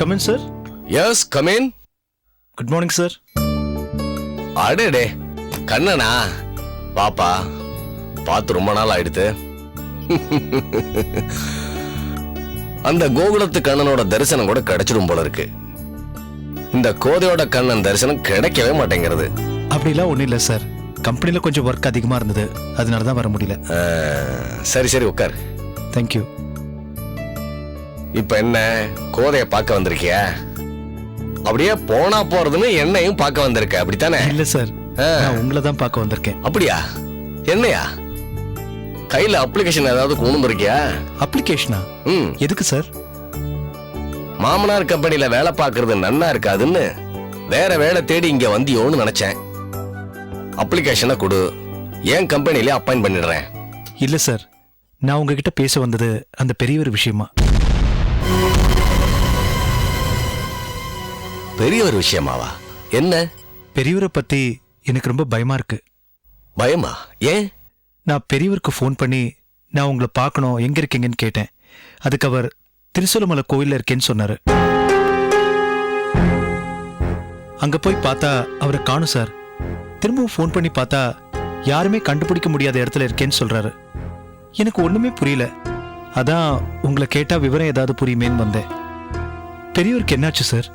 Come in sir yes come in good morning sir அடடே கண்ணனா. பாப்பா பார்த்து ரொம்ப நாள் ஆயிடுத்து. அந்த கோகுலத்து கண்ணனோட தரிசனம் கூட கிடைச்சிடும் போல இருக்கு. இந்த கோதையோட கண்ணன் தரிசனம் கிடைக்கவே மாட்டேங்கிறது. அப்படிலாம் ஒன்றும் இல்லை சார் கம்பெனியில் கொஞ்சம் ஒர்க் அதிகமாக இருந்தது. அதனால தான் வர முடியல. சரி சரி உட்கார். தேங்க்யூ இப்ப என்ன கோதைய பார்க்க வந்திருக்கியா? அப்படியே போனா போறதுன்னு என்னையும் பார்க்க வந்திருக்க அப்படித்தானே? இல்லை சார். நான் உங்களை தான் பார்க்க வந்திருக்கேன். அப்படியா? என்னையா? கையில அப்ளிகேஷன் ஏதாவது கொண்டு வந்திருக்கியா? அப்ளிகேஷனா ம். எதுக்கு சார்? மாமனார் கம்பெனில வேலை பார்க்கறது நன்னா இருக்காதுன்னு வேற வேலை தேடி இங்க வந்தியோன்னு நினைச்சேன். அப்ளிகேஷனை கொடு. என் கம்பெனிலே அப்பாயிண்ட் பண்ணிடுறேன். இல்லை சார் நான் உங்ககிட்ட பேச வந்தது அந்த பெரியவர் விஷயமா? பெரிய ஒரு விஷயமாவா? என்ன? பெரியவரை பற்றி எனக்கு ரொம்ப பயமா இருக்கு. பயமா? ஏன்? நான் பெரியவருக்கு ஃபோன் பண்ணி நான் உங்களை பார்க்கணும். எங்க இருக்கீங்கன்னு கேட்டேன். அதுக்கு அவர் திருசூலமலை கோயில்ல இருக்கேன்னு சொன்னாரு. அங்க போய் பார்த்தா அவரை காணும் சார். திரும்பவும் ஃபோன் பண்ணி பார்த்தா யாருமே கண்டுபிடிக்க முடியாத இடத்துல இருக்கேன்னு சொல்றாரு. எனக்கு ஒண்ணுமே புரியல. அதான் உங்களை கேட்டா விவரம் ஏதாவது புரியுமேன்னு வந்தேன். பெரியவருக்கு என்னாச்சு சார்?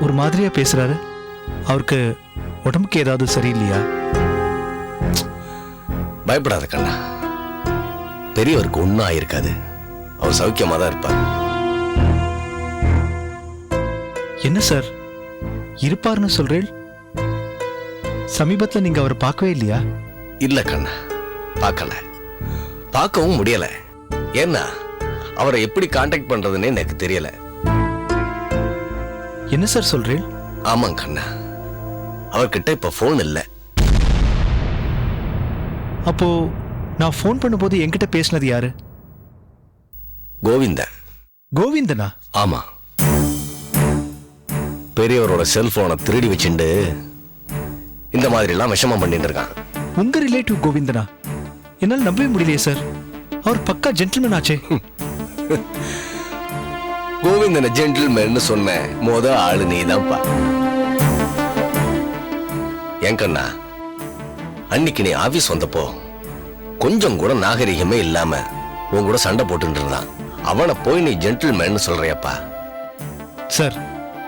ஒரு மாதிரியா பேசுறாரு. அவருக்கு உடம்புக்கு ஏதாவது சரியில்லையா? பயப்படாத கண்ணா. பெரியவருக்கு ஒன்றும் ஆயிருக்காது. அவர் சௌக்கியமா தான் இருப்பார். என்ன சார்? இருப்பார்னு சொல்றேன்? சமீபத்துல நீங்க அவரை பார்க்கவே இல்லையா? இல்ல கண்ணா. பார்க்கல. பார்க்கவும் முடியல. ஏன்னா அவரை எப்படி காண்டாக்ட் பண்றதுன்னு எனக்கு தெரியல. என்ன சார் சொல்றேன் ஆமாங்க கண்ணா. அவர்கிட்ட இப்ப ஃபோன் இல்ல. அப்போ நான் ஃபோன் பண்ணும்போது என்கிட்ட பேசினது யாரு? கோவிந்தன். கோவிந்தனா? ஆமா. பெரியவரோட செல்போனை திருடி வச்சுண்டு இந்த மாதிரி எல்லாம் விஷமம் பண்ணிட்டு இருக்கான். உங்க ரிலேட்டிவ் கோவிந்தனா? என்னால் நம்பவே முடியலையே சார் அவர் பக்கா ஜென்டில்மேன் ஆச்சே. கோவிந்தனை ஜென்டில்மேன் சொன்ன மொத ஆளு நீதான்ப்பா. என் கண்ணா அன்னைக்கு நீ ஆபீஸ் வந்தப்போ கொஞ்சம் கூட நாகரிகமே இல்லாம உன் கூட சண்டை போட்டுட்டு இருந்தான். அவனை போய் நீ ஜென்டில்மேன் சொல்றியப்பா. சார்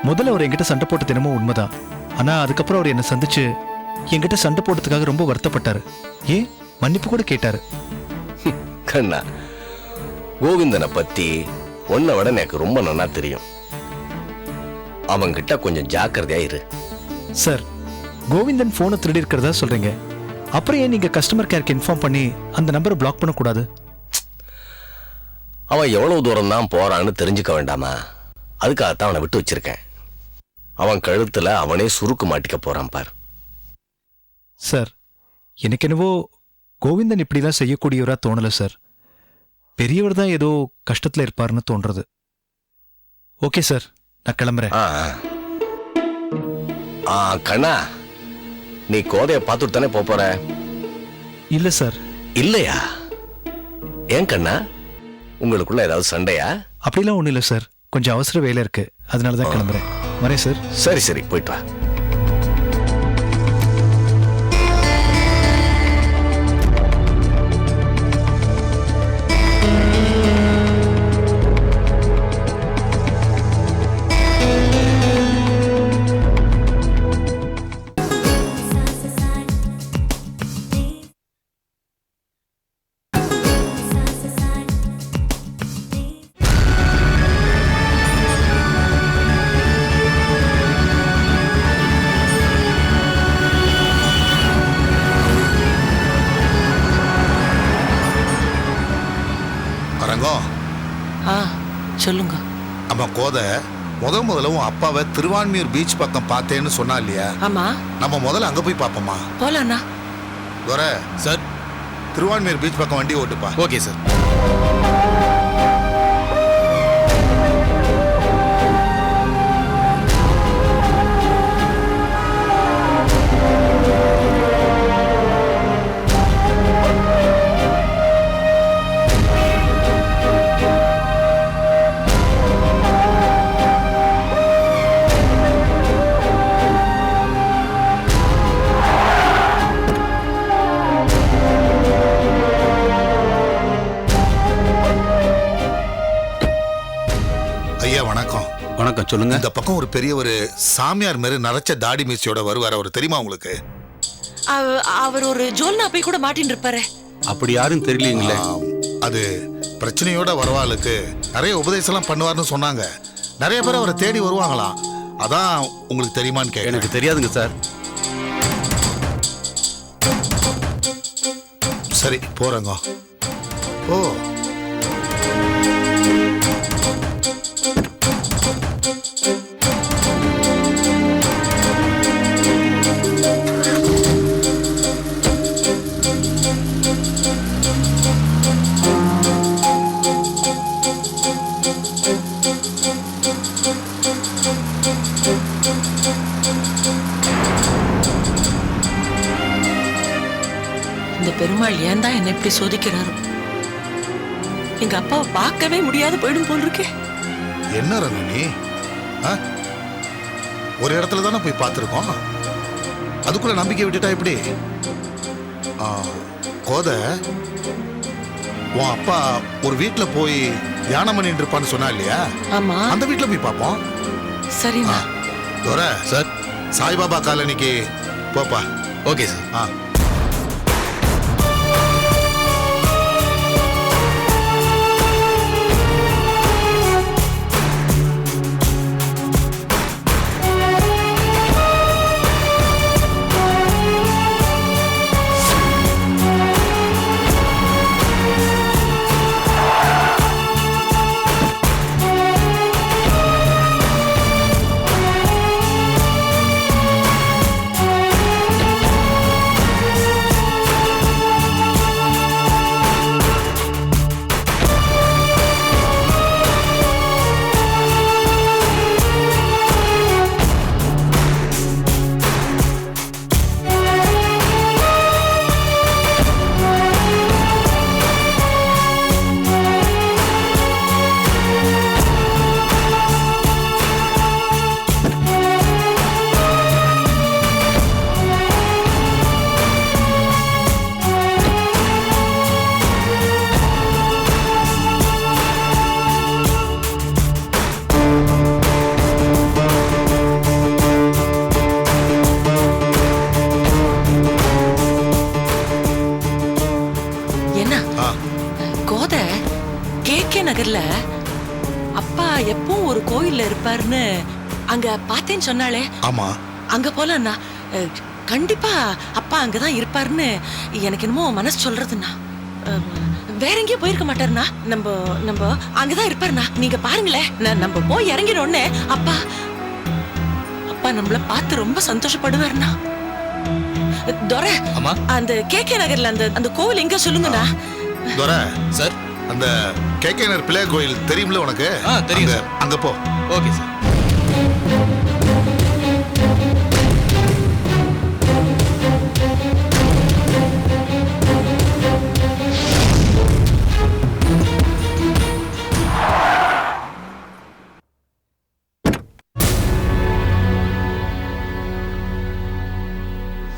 முதல்ல அவர் என்கிட்ட சண்டை போட்ட தினமும் உண்மைதான். ஆனா அதுக்கப்புறம் அவர் என்னை சந்திச்சு என்கிட்ட சண்டை போட்டதுக்காக ரொம்ப வருத்தப்பட்டாரு. ஏன்? மன்னிப்பு கூட கேட்டாரு. கண்ணா கோவிந்தனை பத்தி உன்னை விட எனக்கு ரொம்ப நன்னா தெரியும். அவன்கிட்ட கொஞ்சம் ஜாக்கிரதையா இரு. சார் கோவிந்தன் போனை திருடி இருக்கிறதா சொல்றீங்க. அப்புறம் ஏன் நீங்க கஸ்டமர் கேருக்கு இன்ஃபார்ம் பண்ணி அந்த நம்பரை பிளாக் பண்ணக்கூடாது? அவன் எவ்வளவு தூரம் தான் போறான்னு தெரிஞ்சுக்க வேண்டாமா? அதுக்காகத்தான் அவனை விட்டு வச்சிருக்கேன். அவன் கழுத்துல அவனே சுருக்கு மாட்டிக்க போறான் பார். சார் எனக்கு என்னவோ கோவிந்தன் இப்படிலாம் செய்யக்கூடியவரா தோணல சார். பெரியவர் தான் ஏதோ கஷ்டத்துல இருப்பாருன்னு தோன்றது. Okay sir. நான் கிளம்புறேன். ஆ ஆ. கண்ணா நீ கோதைய பார்த்துட்டு தானே போப் போற? இல்ல சார். இல்லையா? ஏன் கண்ணா? உங்களுக்குள்ள ஏதாவது சண்டையா? அப்படிலாம் ஒண்ணும் இல்ல சார். கொஞ்சம் அவசர வேலை இருக்கு. அதனால தான் கிளம்புறேன். வரேன் சார். சரி சரி போயிட்டு வா. கோதை முத முதல்ல உன் அப்பாவை திருவான்மியூர் பீச் பக்கம் பார்த்தேன்னு சொன்னா இல்லையா? ஆமா. நம்ம முதல்ல அங்க போய் பார்ப்போமா? போலாண்ணா. துரை சார். திருவான்மியூர் பீச் பக்கம் வண்டி ஓட்டுப்பா. Okay sir. வணக்கம் சொல்லுங்க. இந்த பக்கம் ஒரு பெரிய ஒரு சாமியார் மாதிரி நரைச்ச தாடி மீசியோட வருவார் அவர். தெரியுமா உங்களுக்கு? அவ- அவர் ஒரு ஜோல்னா போய் கூட மாட்டின்னு இருப்பாரு. அப்படி யாரும் தெரியலீங்களே? ஆம், அது பிரச்சனையோட வரவாளுக்கு நிறைய உபதேசம்லாம் பண்ணுவார்னு சொன்னாங்க. நிறைய பேர் அவரை தேடி வருவாங்களாம். அதான் உங்களுக்கு தெரியுமான்னு கேட்குறேன் எனக்கு தெரியாதுங்க சார். சரி போறேங்க. ஓ பெருமாள் ஏன் தான் என்ன இப்படி சோதிக்கிறாரோ? எங்க அப்பாவை பார்க்கவே முடியாது போயிடும் போல் இருக்கே. என்ன ரங்கு நீ ஆ? ஒரு இடத்துல தானே போய் பார்த்துருக்கோம். அதுக்குள்ள நம்பிக்கை விட்டுட்டா எப்படி? ஆ, கோத உன் அப்பா ஒரு வீட்டுல போய் தியானம் பண்ணிட்டு இருப்பான்னு சொன்னா இல்லையா? ஆமா. அந்த வீட்டுல போய் பார்ப்போம். சரிண்ணா. தோர சார். சாய்பாபா காலனிக்கு போப்பா. Okay sir. ஆ. அங்க பார்த்தேன்னு சொன்னாலே ஆமா. அங்க போலண்ணா அஹ், கண்டிப்பா அப்பா அங்கதான் இருப்பாருன்னு எனக்கு என்னமோ மனசு சொல்றதுண்ணா. வேற எங்கேயும் போயிருக்க மாட்டாருண்ணா. நம்ம நம்ம அங்கதான் இருப்பாருண்ணா. நீங்க பாருங்களேன் நான் நம்ம போய் இறங்கினோடனே அப்பா அப்பா நம்மள பார்த்து ரொம்ப சந்தோஷப்படுவாருண்ணா. துரை அம்மா அந்த கே கே நகர்ல அந்த அந்த கோவில் எங்க சொல்லுங்கண்ணா. தோர சார் அந்த கேகேனர் பிள்ளையார் கோயில் தெரியும்ல உனக்கு? ஆ, தெரியும். அங்க போ. Okay sir.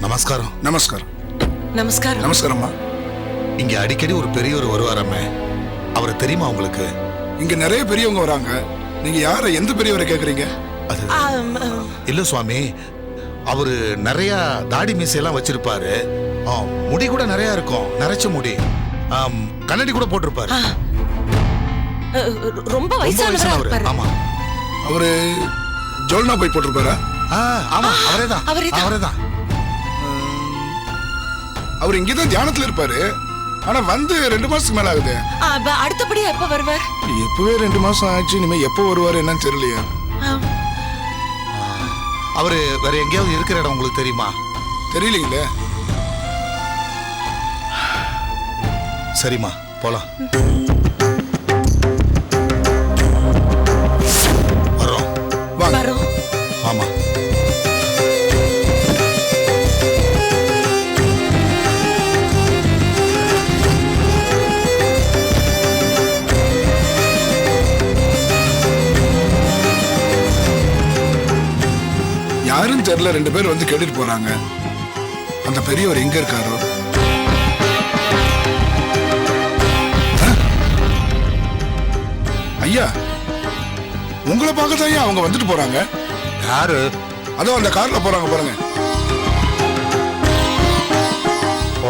நமஸ்காரம். நமஸ்காரம். நமஸ்காரம். நமஸ்காரம்மா. இங்க அடிக்கடி ஒரு பெரியவர் வருவாராமே. அவரை தெரியுமா உங்களுக்கு? இங்க நிறைய பெரியவங்க வராங்க. நீங்க யாரை எந்த பெரியவரை கேக்குறீங்க? அது. இல்ல சுவாமி அவரு நிறைய தாடி மீசையெல்லாம் வச்சிருப்பாரு. ஆ, முடி கூட நிறைய இருக்கும். நரைச்ச முடி. கண்ணாடி கூட போட்டிருப்பாரு. ரொம்ப வயசானவரா ஆமா. அவரு ஜோல்னா போய் போட்டிருப்பாரா? ஆ, ஆமா. அவரேதான் அவரேதான். அவரேதான் அவர் இங்கதான் தியானத்துல இருப்பாரு. ஆனா வந்து ரெண்டு மாசத்துக்கு மேல ஆகுது. ஆ, அப்ப அடுத்தபடியா எப்ப வருவார்? எப்பவே ரெண்டு மாசம் ஆச்சு இனிமே எப்போ வருவாரு என்னன்னு தெரியலையா. அவரு வேற எங்கேயாவது இருக்கிற இடம் உங்களுக்கு தெரியுமா? தெரியலீங்களே சரிம்மா போலாம். தெரியல ரெண்டு பேர் வந்து கேட்டுட்டு போறாங்க. அந்த பெரியவர் எங்க இருக்காரோ? ஐயா உங்களை பார்க்க தான் அவங்க வந்துட்டு போறாங்க. யாரு? அதோ அந்த கார்ல போறாங்க பாருங்க.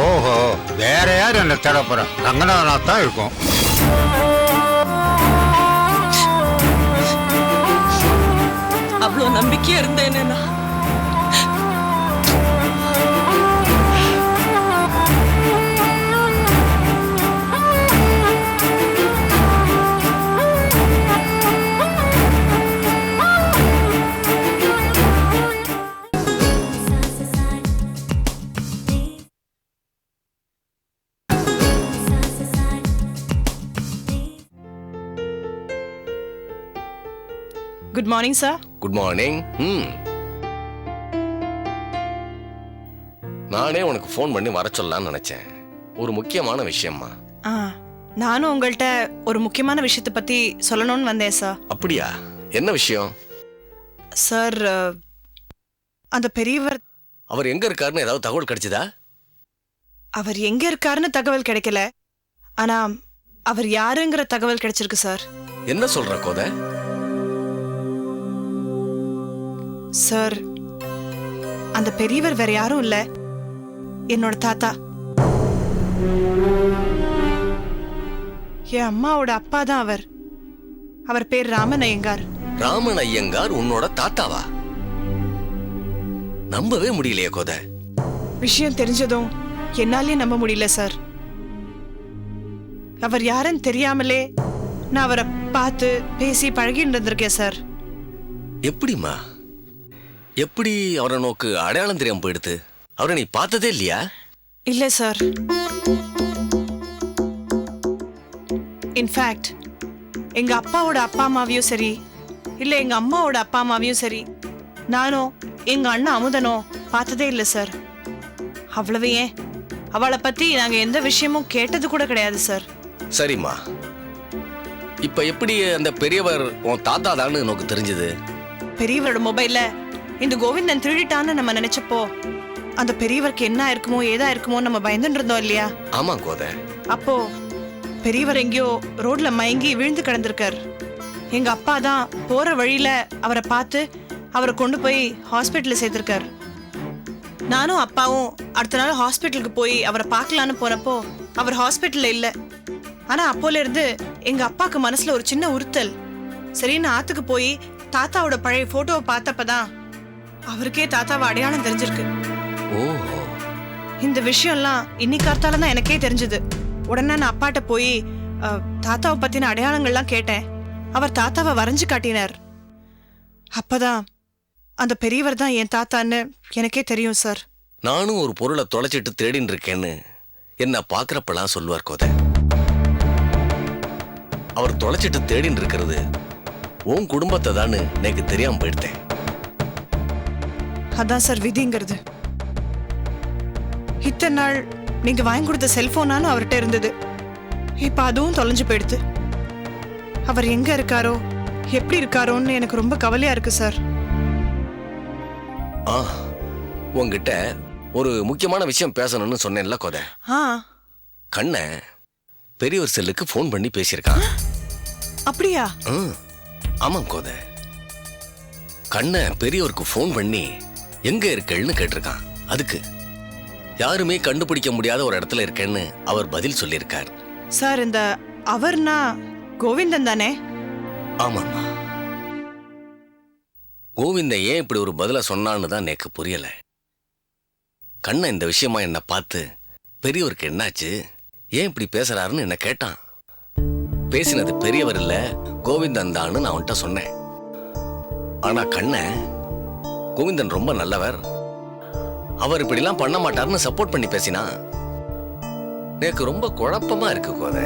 ஓஹோ வேற யார் என்ன தேட போற ரங்கநாதனா தான் இருக்கும். அவ்வளவு நம்பிக்கையா இருந்தேன்னு நான் good morning sir good morning ம் நானே உனக்கு ஃபோன் பண்ணி வர சொல்லலாம்னு நினைச்சேன். ஒரு முக்கியமான விஷயம்மா. ஆ நானும் உங்கள்கிட்ட ஒரு முக்கியமான விஷயத்தை பத்தி சொல்லணும்னு வந்தேன் சார் அப்படியா? என்ன விஷயம்? சார் அந்த பெரியவர் அவர் எங்க இருக்காருன்னு ஏதாவது தகவல் கிடைச்சதா? அவர் எங்க இருக்காருன்னு தகவல் கிடைக்கல. ஆனா அவர் யாருங்கிற தகவல் கிடைச்சிருக்கு சார் என்ன சொல்ற கோதை? சார் அந்த பெரியவர் வேற யாரும் இல்ல. என்னோட தாத்தா. என் அம்மாவோட அப்பா தான் அவர். அவர் பேர் ராமன் ஐயங்கார். ராமன் ஐயங்கார் உன்னோட தாத்தாவா? நம்பவே முடியலையே கோதை. விஷயம் தெரிஞ்சதும் என்னாலே நம்ப முடியல சார். அவர் யாருன்னு தெரியாமலே நான் அவரை பார்த்து பேசி பழகிட்டு இருந்திருக்கேன் சார். எப்படிம்மா? எப்படி அவரை நோக்கு அடையாளம் தெரியாம போயிடுது? அவரை நீ பார்த்ததே இல்லையா? இல்ல சார். இன்ஃபேக்ட் எங்க அப்பாவோட அப்பா அம்மாவையும் சரி இல்ல எங்க அம்மாவோட அப்பா அம்மாவையும் சரி நானும் எங்க அண்ணன் அமுதனோ பார்த்ததே இல்லை சார். அவ்வளவு ஏன்? அவளை பத்தி நாங்க எந்த விஷயமும் கேட்டது கூட கிடையாது சார். சரிம்மா. இப்ப எப்படி அந்த பெரியவர் உன் தாத்தா தான்னு உனக்கு தெரிஞ்சது? பெரியவரோட மொபைல்ல இந்த கோவிந்தன் திருடிட்டான்னு நம்ம நினைச்சப்போ அந்த பெரியவருக்கு என்ன இருக்குமோ ஏதா இருக்குமோ நம்ம பயந்துட்டு இருந்தோம் இல்லையா? ஆமா கோதை. அப்போ பெரியவர் எங்கேயோ ரோட்ல மயங்கி விழுந்து கிடந்திருக்கார். எங்க அப்பா தான் போற வழியில அவரை பார்த்து அவரை கொண்டு போய் ஹாஸ்பிட்டல்ல சேர்த்திருக்கார். நானும் அப்பாவும் அடுத்த நாள் ஹாஸ்பிட்டலுக்கு போய் அவரை பார்க்கலான்னு போனப்போ அவர் ஹாஸ்பிட்டல்ல இல்ல. ஆனா அப்போல இருந்து எங்க அப்பாக்கு மனசுல ஒரு சின்ன உறுத்தல். சரின்னு ஆத்துக்கு போய் தாத்தாவோட பழைய போட்டோவை பார்த்தப்பதான் அவருக்கே தாத்தாவை அடையாளம் தெரிஞ்சிருக்கு. ஓஹோ. இந்த விஷயம்லாம் இன்னைக்கார்த்தால தான் எனக்கே தெரிஞ்சது. உடனே நான் அப்பாட்ட போய் தாத்தாவை பத்தின அடையாளங்கள்லாம் கேட்டேன். அவர் தாத்தாவை வரைஞ்சு காட்டினார். அப்பதான் அந்த பெரியவர் தான் என் தாத்தான்னு எனக்கே தெரியும் சார் நானும் ஒரு பொருளை தொலைச்சிட்டு தேடின்னு இருக்கேன்னு என்ன பாக்குறப்பெல்லாம் சொல்லுவார் கோதை. அவர் தொலைச்சிட்டு தேடின்னு இருக்கிறது உன் குடும்பத்தை தான் எனக்கு தெரியாம போயிட்டேன் அதான் சார் விதிங்கிறது. இத்தனை நாள் நீங்க வாங்கி கொடுத்த செல்போனானு அவர்கிட்ட இருந்தது. இப்ப அதுவும் தொலைஞ்சு போயிடுது. அவர் எங்க இருக்காரோ எப்படி இருக்காரோன்னு எனக்கு ரொம்ப கவலையா இருக்கு சார். ஆ உன்கிட்ட ஒரு முக்கியமான விஷயம் பேசணும்னு சொன்னேன்ல கோதை. ஆ. கண்ணை பெரியவர் செல்லுக்கு ஃபோன் பண்ணி பேசியிருக்கான். அப்படியா? ம், ஆமாம் கோதை. கண்ணை பெரியவருக்கு ஃபோன் பண்ணி எங்க இருக்கேன்னு கேட்டிருக்கான். அதுக்கு யாருமே கண்டுபிடிக்க முடியாத ஒரு இடத்துல இருக்கேன்னு அவர் பதில் சொல்லியிருக்கார். சார் இந்த அவர்னா கோவிந்தன் தானே? ஆமாம்மா. கோவிந்தன் ஏன் இப்படி ஒரு பதில சொன்னான்னு தான் எனக்கு புரியல. கண்ணை இந்த விஷயமா என்ன பார்த்து பெரியவருக்கு என்னாச்சு? ஏன் இப்படி பேசுறாருன்னு என்ன கேட்டான். பேசினது பெரியவர் இல்ல கோவிந்தன் தான்னு நான் அவன்கிட்ட சொன்னேன். ஆனா கண்ணை கோவிந்தன் ரொம்ப நல்லவர். அவர் இப்படிலாம் பண்ண மாட்டாருன்னு சப்போர்ட் பண்ணி பேசினா எனக்கு ரொம்ப குழப்பமா இருக்கு கோதை.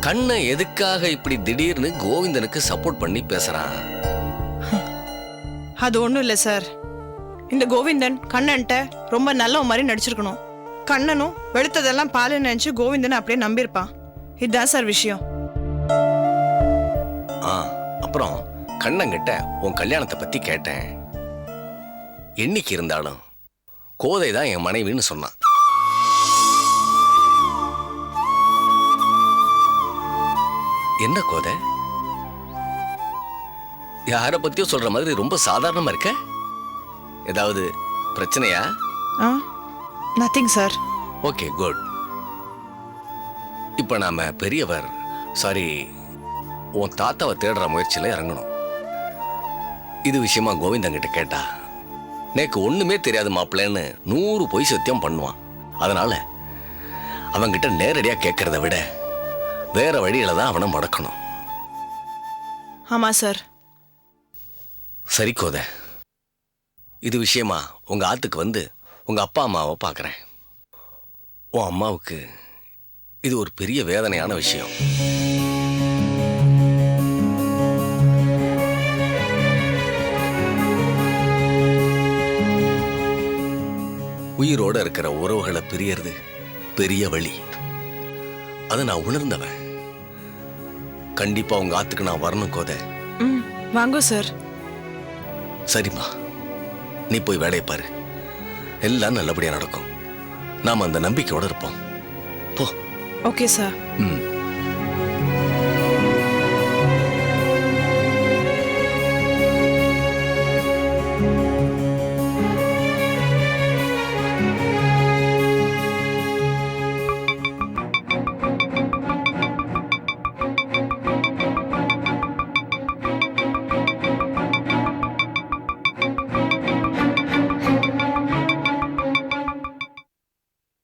கண்ணை எதுக்காக இப்படி திடீர்னு கோவிந்தனுக்கு சப்போர்ட் பண்ணி பேசுறான்? அது ஒண்ணும் இல்ல சார் இந்த கோவிந்தன் கண்ணன்ட்ட ரொம்ப நல்ல மாதிரி நடிச்சிருக்கணும். கண்ணனும் வெளுத்ததெல்லாம் பாலு நினைச்சு கோவிந்தன் அப்படியே நம்பியிருப்பான். இதுதான் சார் விஷயம். ஆ அப்புறம்? கண்ணங்கிட்ட உன் கல்யாணத்தை பத்தி கேட்டேன். என்னைக்கு இருந்தாலும் கோதை தான் என் மனைவின்னு சொன்னான். என்ன கோதை? யாரை பத்தியோ சொல்ற மாதிரி ரொம்ப சாதாரணமா இருக்க? ஏதாவது பிரச்சனையா? நத்திங் சார் ஓகே குட் இப்போ நாம பெரியவர் சாரி உன் தாத்தாவை தேடுற முயற்சியில இறங்கணும். இது விஷயமா கோவிந்தங்கிட்ட கேட்டா நேக்கு ஒண்ணுமே தெரியாது மாப்பிள்ளைன்னு நூறு பொய் சத்தியம் பண்ணுவான். அதனால அவன்கிட்ட நேரடியா கேட்கறத விட வேற வழியில தான் அவனை மடக்கணும். ஆமா சார். சரி கோத. இது விஷயமா உங்க ஆத்துக்கு வந்து உங்க அப்பா அம்மாவை பார்க்கறேன் உன் அம்மாவுக்கு இது ஒரு பெரிய வேதனையான விஷயம். உயிரோட இருக்கிற உறவுகளை பிரியறது பெரிய வழி. அதை நான் உணர்ந்தவன். கண்டிப்பா உங்க ஆத்துக்கு நான் வரணும் கோதை. வாங்கோ சார். சரிம்மா. நீ போய் வேலையை பாரு. எல்லாம் நல்லபடியா நடக்கும். நாம அந்த நம்பிக்கையோட இருப்போம். போ. Okay sir. ம்.